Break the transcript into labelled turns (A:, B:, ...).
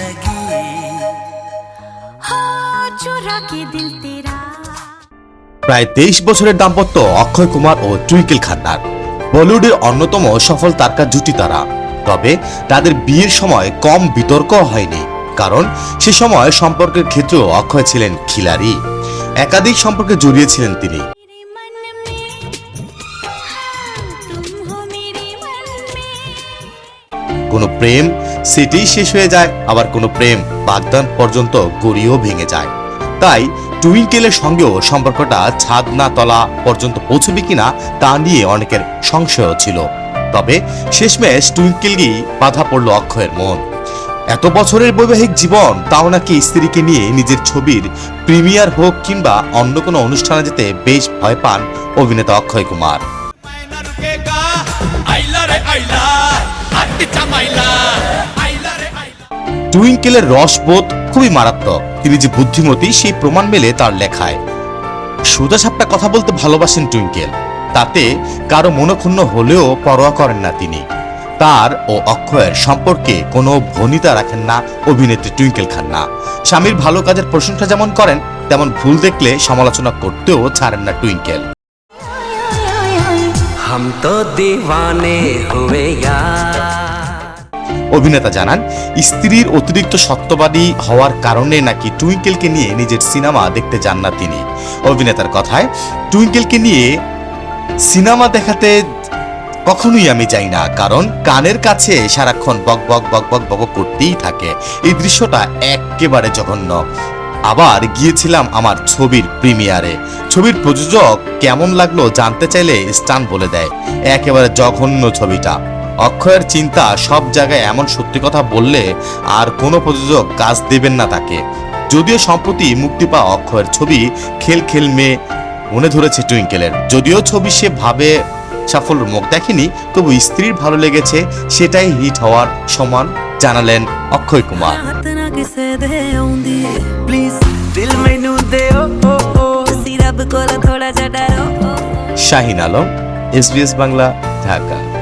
A: लगी।
B: প্রায় তেইশ বছরের দাম্পত্য অক্ষয় কুমার ও টুইকেল খান্নার। বলিউডের অন্যতম সফল তারকা জুটি তারা। তবে তাদের বিয়ের সময় কম বিতর্ক হয়নি কারণ সে সময় সম্পর্কের ক্ষেত্রেও অক্ষয় ছিলেন খিলারি একাধিক সম্পর্কে জড়িয়েছিলেন তিনি। কোনো প্রেম সেটিই শেষ হয়ে যায়, আবার কোনো প্রেম বাগদান পর্যন্ত গড়িয়েও ভেঙে যায়। তাই টুইঙ্কেলের সঙ্গেও সম্পর্কটা ছাদ না তলা পর্যন্ত পৌঁছবে কিনা তা নিয়ে অনেকের সংশয় ছিল। তবে শেষমেশ টুইঙ্কেলই বাধা পড়ল অক্ষয়ের মন। এত বছরের বৈবাহিক জীবন তাও নাকি স্ত্রীকে নিয়ে নিজের ছবির প্রিমিয়ার হোক কিংবা অন্য কোনো অনুষ্ঠানে যেতে বেশ ভয় পান অভিনেতা অক্ষয় কুমার।
C: আইলা রে আইলা আটটি
B: টুইঙ্কেলের রসবোধ খুবই মারাত্মক তিনি যে বুদ্ধিমতী সেই প্রমাণ মেলে তার লেখায় সোজা সাপটা কথা বলতে ভালোবাসেন টুইঙ্কেল তাতে কারো মনক্ষুণ্ণ হলেও পরোয়া করেন না তিনি তার ও অক্ষয়ের সম্পর্কে কোনো ভনিতা রাখেন না অভিনেত্রী টুইঙ্কেল খান্না স্বামীর ভালো কাজের প্রশংসা যেমন করেন তেমন ভুল দেখলে সমালোচনা করতেও ছাড়েন না টুইঙ্কেল
A: हम तो दीवाने हुए यार
B: অভিনেতা জানান, স্ত্রীর অতিরিক্ত সত্যবাদী হওয়ার কারণে নাকি টুইঙ্কেলকে নিয়ে নিজের সিনেমা দেখতে যান না তিনি। অভিনেতার কথায়, টুইঙ্কেলকে নিয়ে সিনেমা দেখাতে কখনোই আমি যাই না, কারণ কানের কাছে সারাক্ষণ বক বক বক বক বক করতেই থাকে। এই দৃশ্যটা একেবারে জঘন্য। আবার গিয়েছিলাম আমার ছবির প্রিমিয়ারে। ছবির প্রযোজক কেমন লাগল জানতে চাইলে স্টান বলে দেয়। একেবারে জঘন্য ছবিটা। অক্ষয়ের চিন্তা সব জায়গায় এমন সত্যি কথা বললে আর কোনো প্রযোজক কাজ দেবেন না তাকে। যদিও সম্প্রতি মুক্তি পাওয়া অক্ষয়ের ছবি খেল খেল মেয়ে মনে ধরেছে টুইঙ্কেলের। যদিও ছবি সে ভাবে সাফল্য মুখ দেখেনি তবু স্ত্রীর ভালো লেগেছে সেটাই হিট হওয়ার সমান জানালেন অক্ষয় কুমার। শাহিন আলম এসবিএস বাংলা ঢাকা।